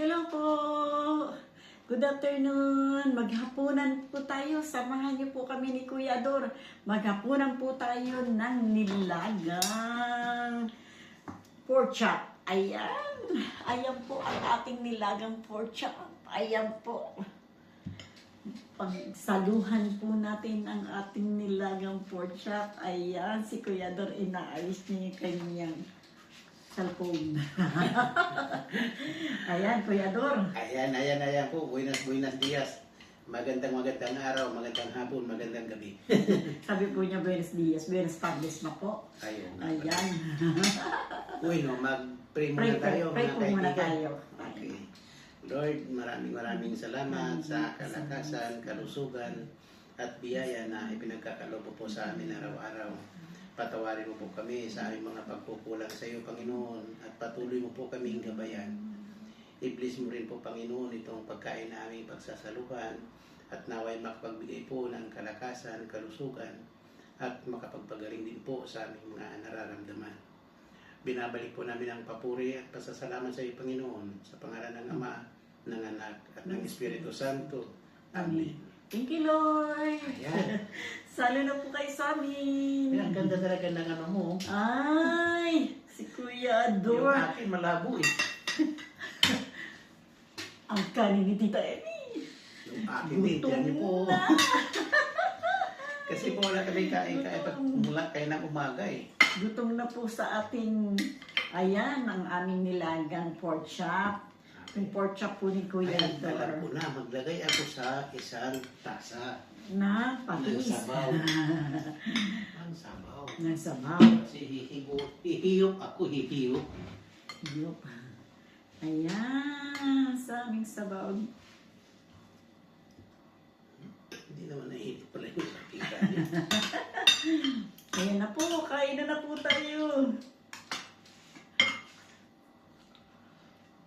Hello po! Good afternoon! Maghapunan po tayo. Samahan niyo po kami ni Kuya Dor. Maghapunan po tayo ng nilagang pork chop. Ayan. Ayan po ang ating nilagang pork chop. Ayan po. Pagsaluhan po natin ang ating nilagang pork chop. Ayan, si Kuya Dor inaayos niya yung kanyang cellphone. Ayan, Kuya Dor. Ayan, ayan, ayan po. Buenas, buenas dias. Magandang magandang araw, magandang hapon, magandang gabi. Sabi po niya, Buenos Dias, Buenos Tardes na po. Ayun. Ayan. Uy, no, mag-pray Pray, muna pray, tayo. pray po muna tayo. Okay. Lord, maraming maraming salamat sa kalakasan, kalusugan, at biyaya na ipinagkakalob po sa amin araw-araw. Patawarin mo po kami sa aming mga pagkukulang sa iyo, Panginoon, at patuloy mo po kaming gabayan. I-bless mo rin po, Panginoon, itong pagkain na aming pagsasaluhan at naway makapagbigay po ng kalakasan, kalusugan, at makapagpagaling din po sa aming mga nararamdaman. Binabalik po namin ang papuri at pasasalamat sa iyo, Panginoon, sa pangalan ng Ama, ng Anak, at ng Espiritu Santo. Amen. Thank you, Lord. Ayan. Salo na po kayo sa amin. Ang ganda talaga ng ano mo. Ay, si Kuya Yung Dor. akin malabo eh. Ang kanin ni Tita Emi. Yung akin din, yan niyo po. Kasi po wala kami kain kaya pag mula kayo ng umaga eh. Gutom na po sa ating, ayan, ang aming nilagang pork chop. Yung pork chop po ni Kuya Ayan, alam ko na, maglagay ako sa isang tasa Na ng patis. sabaw. Ang sabaw. Ng sabaw. Kasi hihigo, hihiyok ako, hihiyok. Yup. Ayan, sa aming sabaw. Hindi naman nahilig pala yung kapita. Ayan na po, kain na na po tayo.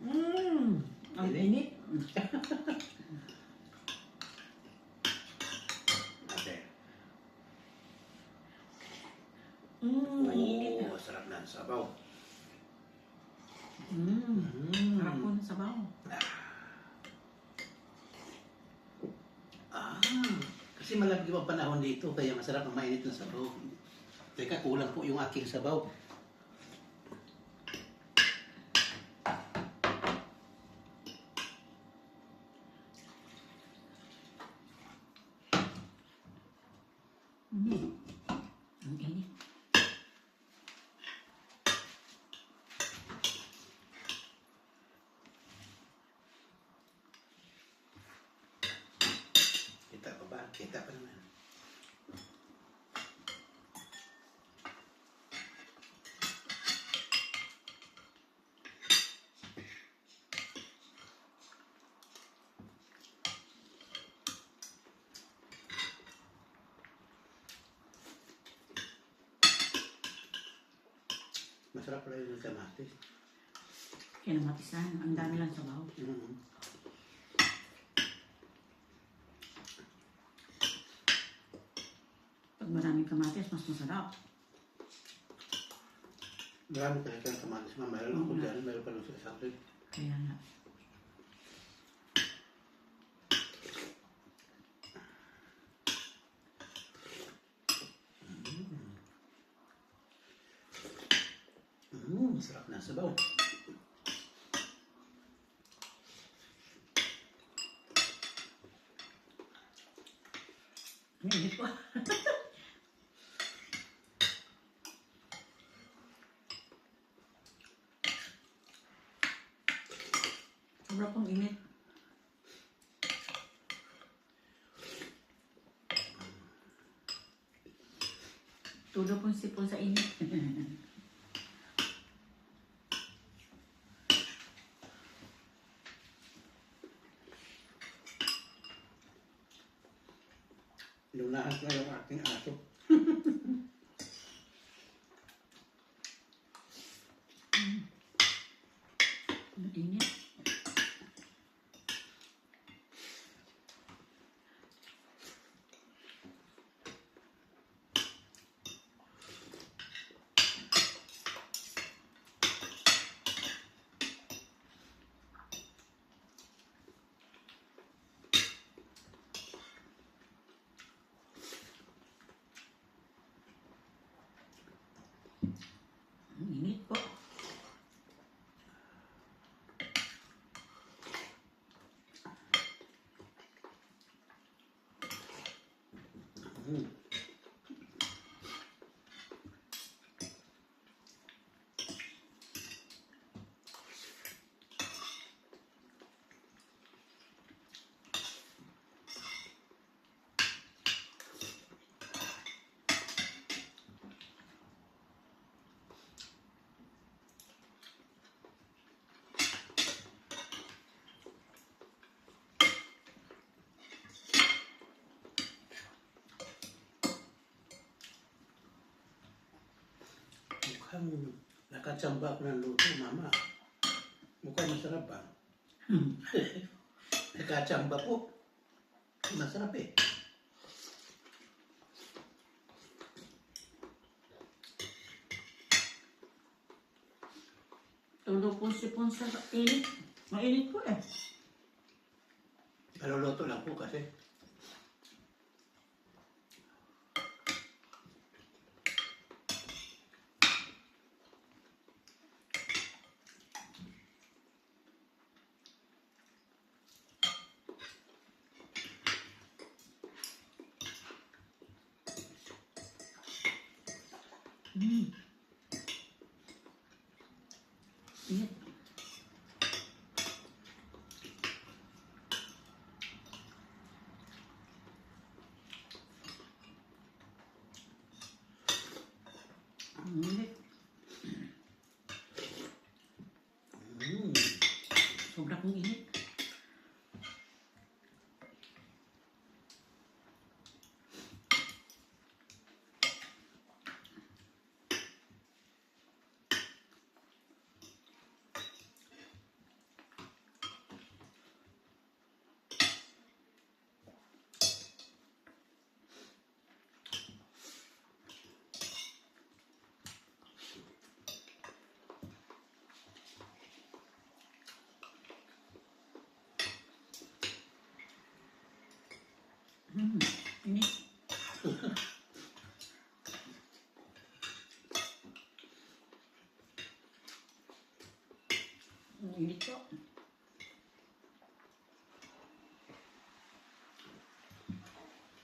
Mmm, ang init. Ate. Mmm, ang init. Ang sabaw. Mmm, Mm. sarap po ng sabaw. Ah, kasi malagyo ang panahon dito, kaya masarap ang mainit na sabaw. Teka, kulang po yung aking sabaw. Mmm, ang init. Kita pa naman. Masarap pala yung kamatis. Kinamatisan, ang dami lang sabaw. Mm. Pag maraming kamatis, mas masarap. Marami talaga ang kamatis. Ma, mayroon ako dyan. Mayroon pa lang sa isang rin. Kaya nga. Mm, masarap na sabaw. Ang init Sobrang pong init. Tulo pong sipon sa init. Lunahan na yung aking aso. minuto. Mm. Mukhang nakatsamba ako ng luto, mama. Mukhang masarap ba? nakatsamba po. Masarap eh. Tulog po si Pon sa init. Mainit po eh. Maluluto lang po kasi. Mm. Init. Ang init. Mm. Sobra kong init. Mm. Init. Ang init.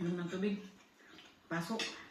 Inom ng tubig. Pasok.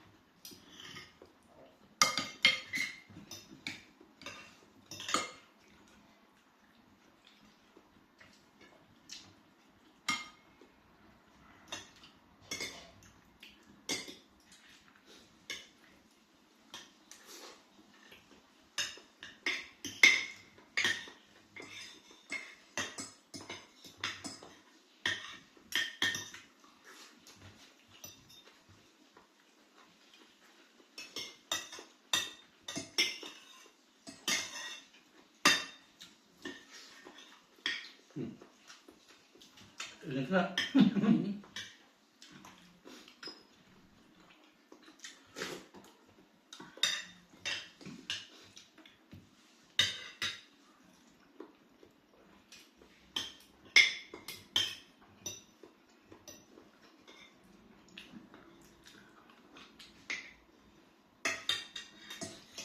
Sarap. Init.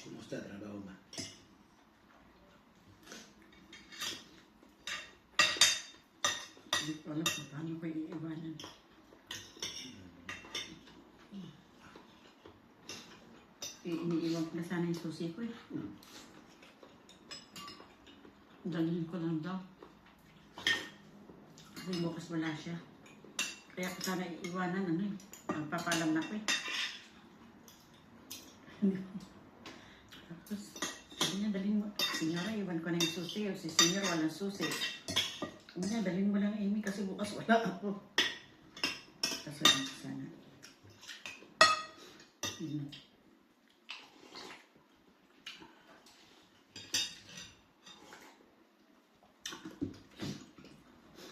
Kumusta trabaho ba? Hindi ko alam kung paano ko iiwanan. Eh, iniiwan ko na sana yung susi ko eh. Hmm. Dalhin ko lang daw. Kasi bukas wala siya. Kaya ko sana iiwanan, ano eh. Magpapalam na ko eh. Tapos, sabi niya, dalhin mo. Senyora, iwan ko na yung susi. O si senyor, walang susi. Sabi niya, dalhin mo lang Amy kasi bukas wala ako. Kasi ano sana. Yun.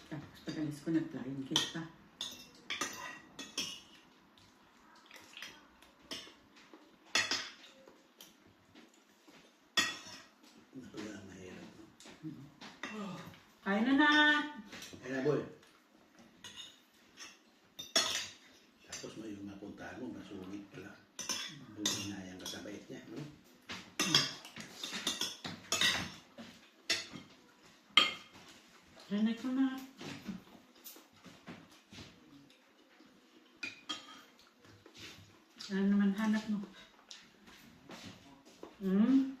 Tapos pag alis ko, nag-flying kiss pa. Mahirap. Kain na na! Kaya boy. Tapos may yung mapuntahan mo, masungit pala. Buti na yung kasabait niya. No? Rinig ko na. Ano naman hanap mo? Hmm?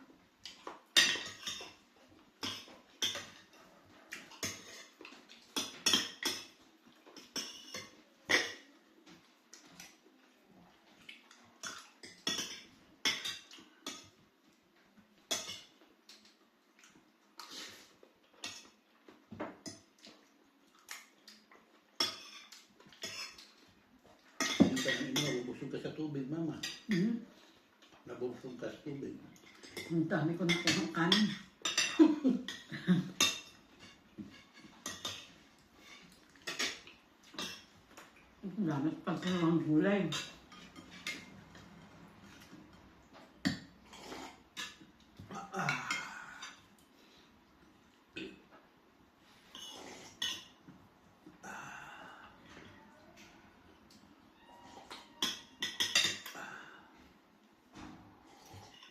Yung tanong mo, nabubusog ka sa tubig, mama. Hmm? Nabubusog ka sa tubig. Ang dami ko nakuha ng kanin. Ang dami pa ko ng gulay.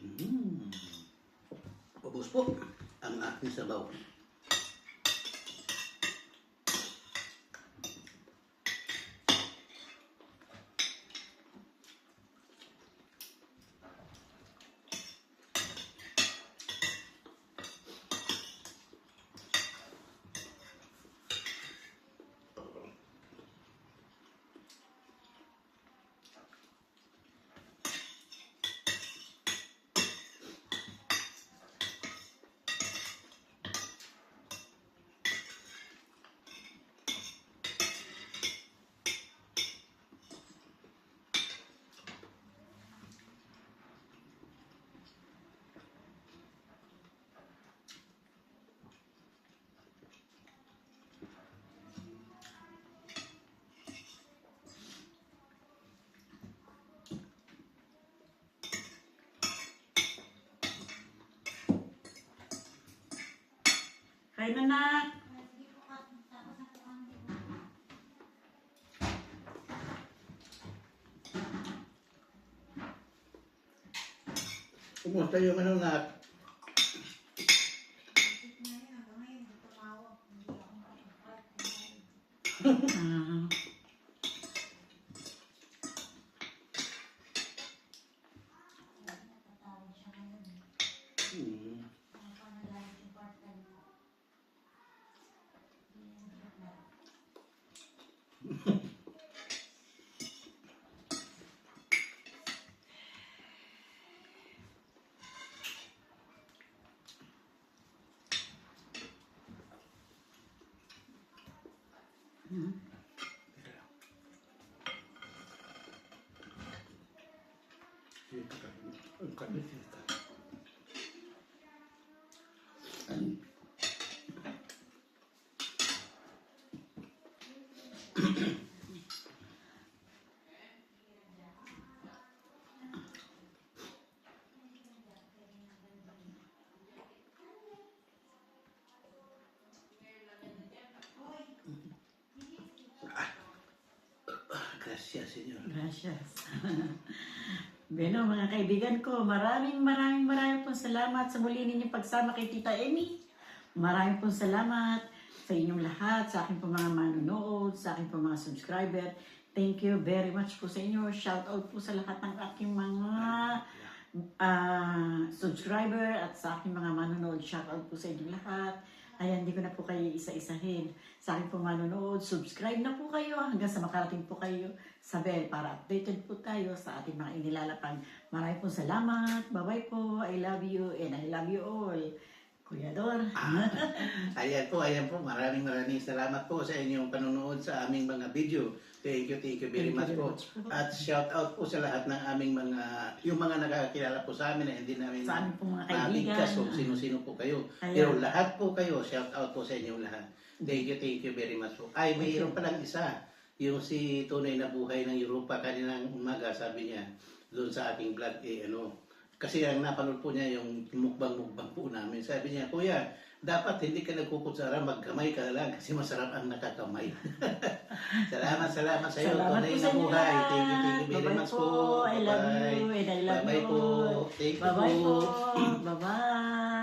Mm. Ubus po ang aking sabaw. Kain na na. Kumusta yung ano na 음. 그래요. 여기까지, 까지 Gracias, Señor. Gracias. Beno, mga kaibigan ko, maraming maraming maraming pong salamat sa muli ninyong pagsama kay Tita Amy. Maraming pong salamat sa inyong lahat, sa aking pong mga manonood, sa aking pong mga subscriber. Thank you very much po sa inyo. Shout out po sa lahat ng aking mga ah, subscriber at sa aking mga manonood. Shout out po sa inyong lahat. Ayan, hindi ko na po kayo isa-isahin. Sa aking pong manonood, subscribe na po kayo hanggang sa makarating po kayo sa bell para updated po tayo sa ating mga inilalapag. Maraming po salamat. Bye-bye po. I love you and I love you all. Kuya Dor. Ayan po, ayan po. Maraming maraming salamat po sa inyong panonood sa aming mga video. Thank you, thank you very much po. po. At shout out po sa lahat ng aming mga, yung mga nakakilala po sa amin na hindi namin Sa aming pong mga kaibigan. mabigkas kung sino-sino po kayo. Ayan. Pero lahat po kayo, shout out po sa inyong lahat. Thank you, thank you very much po. Ay, mayroon pa lang isa. Yung si Tunay na Buhay ng Europa kaninang umaga, sabi niya, doon sa aking vlog, eh ano, kasi ang napanood po niya yung mukbang-mukbang po namin. Sabi niya, Kuya, dapat hindi ka nagkukutsara, magkamay ka lang kasi masarap ang nakakamay. salamat, salamat sa iyo. Salamat Tunay po na buhay. Thank you, thank you very Bye-bye much po. po. I love Bye-bye. you and I love Bye-bye you po. all. Thank you Bye-bye po. po. Bye-bye.